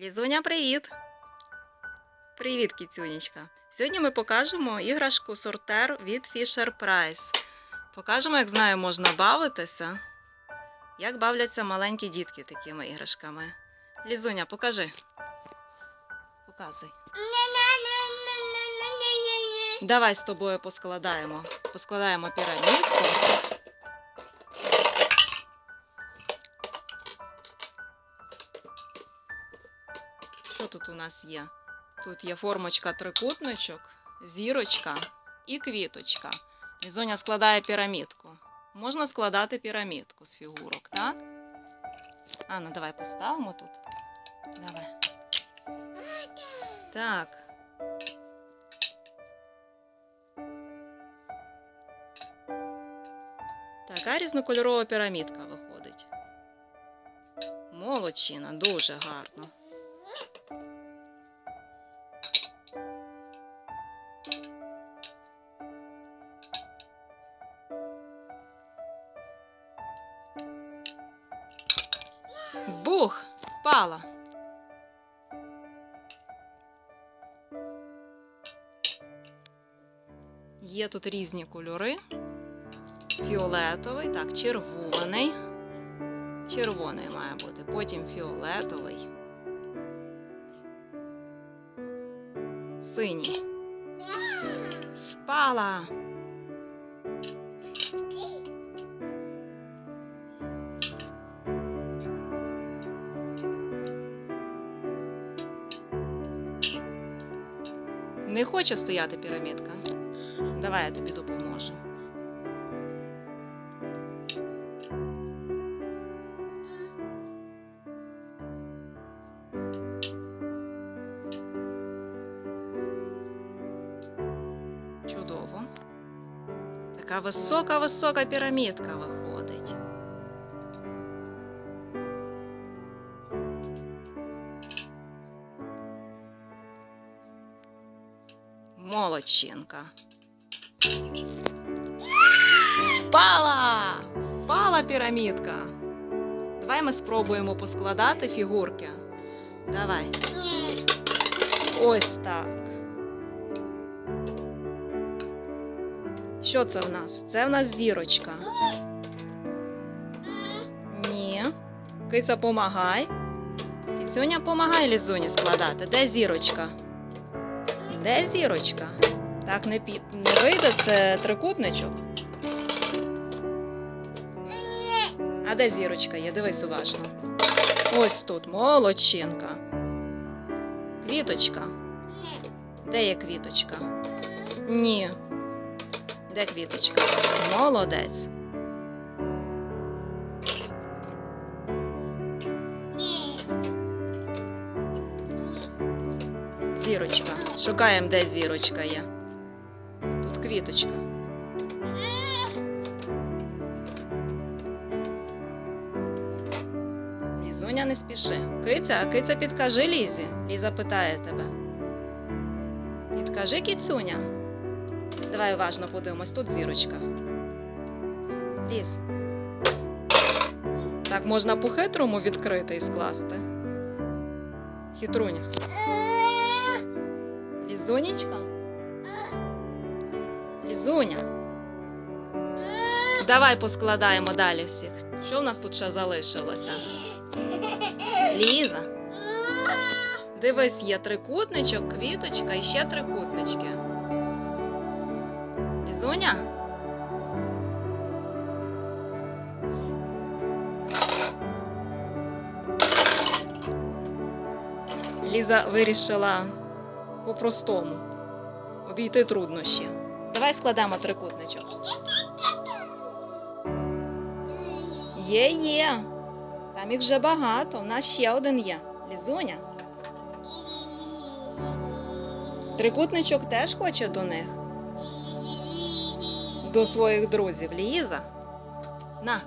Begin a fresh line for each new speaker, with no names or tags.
Лізуня, привіт! Привіт, кіцюнічка! Сьогодні ми покажемо іграшку сортер від Fisher Price. Покажемо, як знаю, можна бавитися, як бавляться маленькі дітки такими іграшками. Лізуня, покажи. Показуй. Давай з тобою поскладаємо. Поскладаємо пірамідку. Що тут у нас є? Тут є формочка трикутничок, зірочка і квіточка. Лізоня складає пірамідку. Можна складати пірамідку з фігурок, так? Анна, давай поставимо тут. Давай. Так. Така різнокольорова пірамідка виходить. Молодчина, дуже гарно. Бух! Впала. Є тут різні кольори. Фіолетовий, так, червоний. Червоний має бути, потім фіолетовий. Синій. Впала. Не хоче стояти пірамідка. Давай я тобі допоможу. Чудово. Така висока-висока пірамідка виходить. Молодчинка. Впала! Впала пірамідка. Давай ми спробуємо поскладати фігурки. Давай. Ось так. Що це в нас? Це в нас зірочка. Ні. Киця, помагай. Кицюня, помагай Лізуні складати. Де зірочка? Де зірочка? Так не, пі... не вийде, це трикутничок. А де зірочка є? Дивись уважно. Ось тут молодчинка. Квіточка. Де є квіточка? Ні. Де квіточка? Молодець. Зірочка. Шукаємо, де зірочка є. Тут квіточка. Лізуня не спіши. Киця, а киця підкажи Лізі. Ліза питає тебе. Підкажи кіцюня. Давай уважно подивимось, тут зірочка. Ліз. Так можна по-хитрому відкрити і скласти. Хитруня. Лізунечка? Лізуня. Давай поскладаємо далі всіх. Що в нас тут ще залишилося? Ліза. Дивись, є трикутничок, квіточка і ще трикутнички. Лізуня? Ліза вирішила по-простому обійти труднощі. Давай складемо трикутничок. Є, є. Там їх вже багато. У нас ще один є. Лізуня. Трикутничок теж хоче до них, до своїх друзів. Ліза. На,